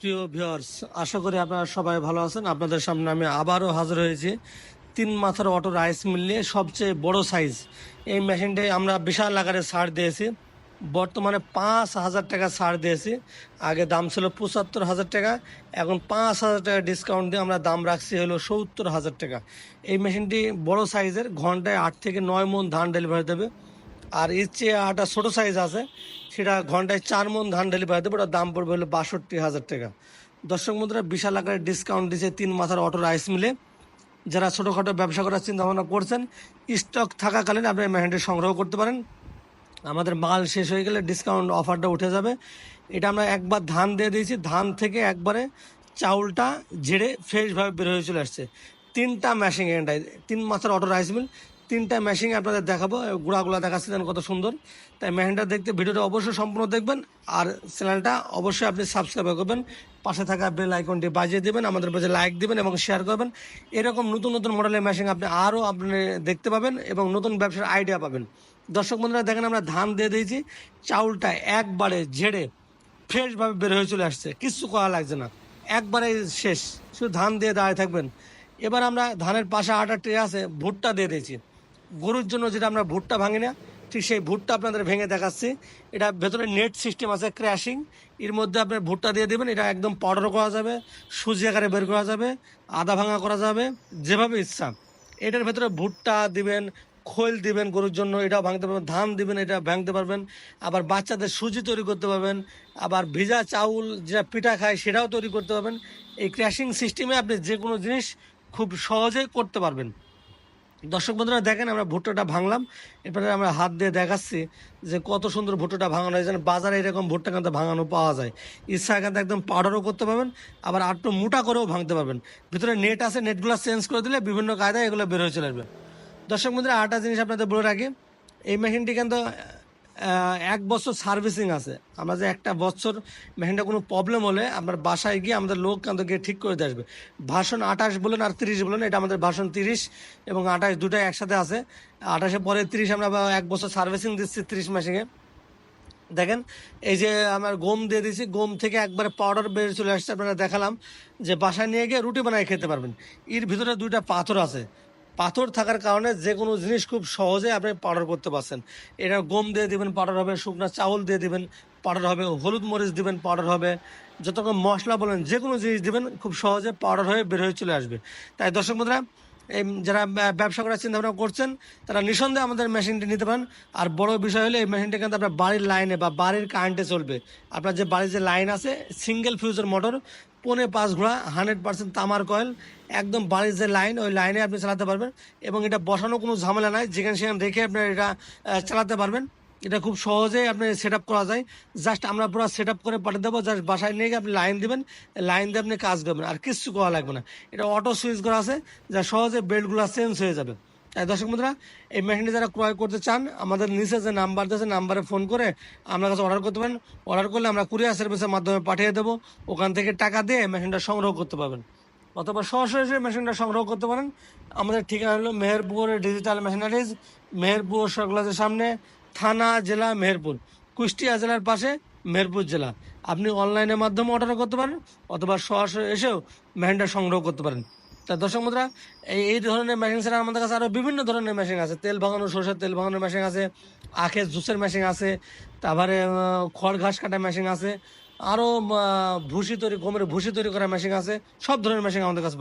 প্রিয় ভিউয়ার্স আশা করি আপনারা সবাই ভালো আছেন। আপনাদের সামনে আমি আবারও হাজির হয়েছি। তিন মাথার অটো রাইস মিল নিয়ে সবচেয়ে বড় সাইজ এই মেশিনটাই আমরা বিশাল আকারে ছাড় দিয়েছি। বর্তমানে পাঁচ হাজার টাকা ছাড় দিয়েছি। আগে দাম ছিল পঁচাত্তর হাজার টাকা। এখন পাঁচ হাজার টাকা ডিসকাউন্ট দিয়ে আমরা দাম রাখছি হলো সত্তর হাজার টাকা। এই মেশিনটি বড় সাইজের ঘন্টায় আট থেকে নয় মন ধান ডেলিভারি দেবে। আর এর চেয়ে আটা ছোটো সাইজ আছে, সেটা ঘন্টায় চার মন ধান ডেলিভারি দেবে ওটার দাম পড়বে হলো বাষট্টি হাজার টাকা। দর্শক বন্ধুরা, বিশাল আকারে ডিসকাউন্ট দিয়েছে তিন মাথার অটো রাইস মিলে যারা ছোটোখাটো ব্যবসা করার চিন্তা ভাবনা করছেন স্টক থাকাকালীন আপনি মেহেন্ডি সংগ্রহ করতে পারেন। আমাদের মাল শেষ হয়ে গেলে ডিসকাউন্ট অফারটা উঠে যাবে। এটা আমরা একবার ধান দিয়ে দিয়েছি, ধান থেকে একবারে চাউলটা ঝেড়ে ফ্রেশভাবে বের হয়ে চলে আসছে। তিনটা ম্যাশিং এন্ডাই তিন মাসের অটো রাইস মিল তিনটা ম্যাশিং আপনাদের দেখাবো। গুঁড়াগুলো দেখাচ্ছি কত সুন্দর। তাই মেশিনটা দেখতে, ভিডিওটা অবশ্যই সম্পূর্ণ দেখবেন। আর চ্যানেলটা অবশ্যই আপনি সাবস্ক্রাইব করবেন। পাশে থাকা বেল আইকনটি বাজিয়ে দেবেন, আমাদের পাশে লাইক দিবেন এবং শেয়ার করবেন। এরকম নতুন নতুন মডেলের মেশিন আপনি আরও আপনি দেখতে পাবেন এবং নতুন ব্যবসার আইডিয়া পাবেন। দর্শক বন্ধুরা, দেখেন আমরা ধান দিয়ে দিয়েছি। চাউলটা একবারে ঝেড়ে ফ্রেশভাবে বের হয়ে চলে আসছে। কিচ্ছু করা লাগছে না। একবারে শেষ। শুধু ধান দিয়ে দাঁড়িয়ে থাকবেন। এবার আমরা ধানের পাশে আটা ট্রে আছে, ভুট্টা দিয়ে দিয়েছি। গরুর জন্য যেটা আমরা ভুট্টা ভাঙি না, ঠিক সেই ভুট্টা আপনাদের ভেঙে দেখাচ্ছি। এটা ভেতরে নেট সিস্টেম আছে ক্র্যাশিং এর মধ্যে আপনার ভুট্টা দিয়ে দেবেন, এটা একদম পাউডার করা যাবে, সুজি আকারে বের করা যাবে, আদা ভাঙা করা যাবে, যেভাবে ইচ্ছা। এটার ভেতরে ভুট্টা দিবেন, খোল দিবেন গরুর জন্য, এটাও ভাঙতে পারবেন, ধান দিবেন, এটা ভাঙতে পারবেন। আবার বাচ্চাদের সুজি তৈরি করতে পারবেন, আবার ভিজা চাউল যেটা পিঠা খায় সেটাও তৈরি করতে পারবেন। এই ক্র্যাশিং সিস্টেমে আপনি যে কোনো জিনিস খুব সহজেই করতে পারবেন। দর্শক বন্ধুরা, দেখেন আমরা ভুট্টাটা ভাঙলাম। এরপরে আমরা হাত দিয়ে দেখাচ্ছি যে কত সুন্দর ভুট্টাটা ভাঙানো হয় যেন বাজারে এরকম ভুট্টা কিন্তু ভাঙানো পাওয়া যায়। ইচ্ছা কিন্তু একদম পাউডারও করতে পারবেন, আবার আটটু মোটা করেও ভাঙতে পারবেন। ভিতরে নেট আছে নেটগুলো চেঞ্জ করে দিলে বিভিন্ন কায়দায় এগুলো বের হয়ে চলে আসবে। দর্শক বন্ধুরা আটটা জিনিস আপনাদের বলে রাখি, এই মেশিনটি কিন্তু এক বছর সার্ভিসিং আছে। আমরা যে একটা বছর মেশিনটা কোনো প্রবলেম হলে আপনার বাসায় গিয়ে আমাদের লোক কিন্তু গিয়ে ঠিক করে দিয়ে আসবে। ভাষণ আঠাশ বলেন আর তিরিশ বলেন, এটা আমাদের ভাষণ তিরিশ এবং আঠাশ দুটাই একসাথে আছে। আঠাশে পরে তিরিশ আমরা এক বছর সার্ভিসিং দিচ্ছি তিরিশ মেশিনে দেখেন, এই যে আমার গম দিয়ে দিয়েছি, গম থেকে একবারে পাউডার বের চলে আসছে, আপনারা দেখালাম। যে বাসায় নিয়ে গিয়ে রুটি বানিয়ে খেতে পারবেন। এর ভিতরে দুইটা পাথর আছে। পাথর থাকার কারণে যে কোনো জিনিস খুব সহজে আপনি পাউডার করতে পারছেন। এটা গম দিয়ে দিবেন, পাউডার হবে, শুকনো চাউল দিয়ে দিবেন, পাউডার হবে, হলুদ মরিচ দিবেন, পাউডার হবে। যত রকম মশলা বলেন যে কোনো জিনিস দিবেন, খুব সহজে পাউডার হয়ে বের হয়ে চলে আসবে। তাই দর্শক বন্ধুরা, এই যারা ব্যবসা করার চিন্তা ভাবনা করছেন, তারা নিঃসন্দেহে আমাদের মেশিনটি নিতে পারেন। আর বড় বিষয় হলে, এই মেশিনটা কিন্তু আপনার বাড়ির লাইনে বা বাড়ির কারেন্টে চলবে। আপনার যে বাড়ির যে লাইন আছে সিঙ্গেল ফিউজের মোটর পনে পাঁচ ঘোড়া হান্ড্রেড পার্সেন্ট তামার কয়েল একদম বাড়ির যে লাইন ওই লাইনে আপনি চালাতে পারবেন। এবং এটা বসানো কোনো ঝামেলা নাই, যেখানে সেখানে রেখে আপনি এটা চালাতে পারবেন। এটা খুব সহজেই আপনি সেট আপ করা যায়। জাস্ট আমরা পুরো সেট আপ করে পাঠিয়ে দেবো জাস্ট বাসায় নিয়ে গিয়ে আপনি লাইন দেবেন। লাইন দিয়ে আপনি কাজ করবেন, আর কিচ্ছু করা লাগবে না। এটা অটো সুইচ করা আছে, যা সহজে বেল্টগুলো চেঞ্জ হয়ে যাবে। দর্শক বন্ধুরা, এই মেশিনটি যারা ক্রয় করতে চান, আমাদের নিচে যে নাম্বার দিয়েছে, নাম্বারে ফোন করে আপনার কাছে অর্ডার করতে পারেন। অর্ডার করলে আমরা কুরিয়ার সার্ভিসের মাধ্যমে পাঠিয়ে দেবো। ওখান থেকে টাকা দিয়ে মেশিনটা সংগ্রহ করতে পারবেন। অথবা সরাসরি মেশিনটা সংগ্রহ করতে পারেন। আমাদের ঠিকানা হলো মেহেরপুর ডিজিটাল মেশিনারিজ, মেহেরপুর সরগুলাসের সামনে, থানা, জেলা, মেহেরপুর। কুষ্টিয়া জেলার পাশে মেহেরপুর জেলা। আপনি অনলাইনের মাধ্যমে অর্ডার করতে পারেন, অথবা সরাসরি এসেও মেশিনটা সংগ্রহ করতে পারেন। তা দর্শক মুদ্রা, এই এই ধরনের মেশিন ছাড়া আমাদের কাছে আরও বিভিন্ন ধরনের মেশিন আছে। তেল ভাঙানো, সরষের তেল ভাঙানোর মেশিন আছে, আখের জুসের মেশিন আছে, তারপরে খড় ঘাস কাটা মেশিন আছে আরও ভুসি তৈরি, গমের ভুসি তৈরি করা মেশিন আছে, সব ধরনের মেশিন আমাদের কাছে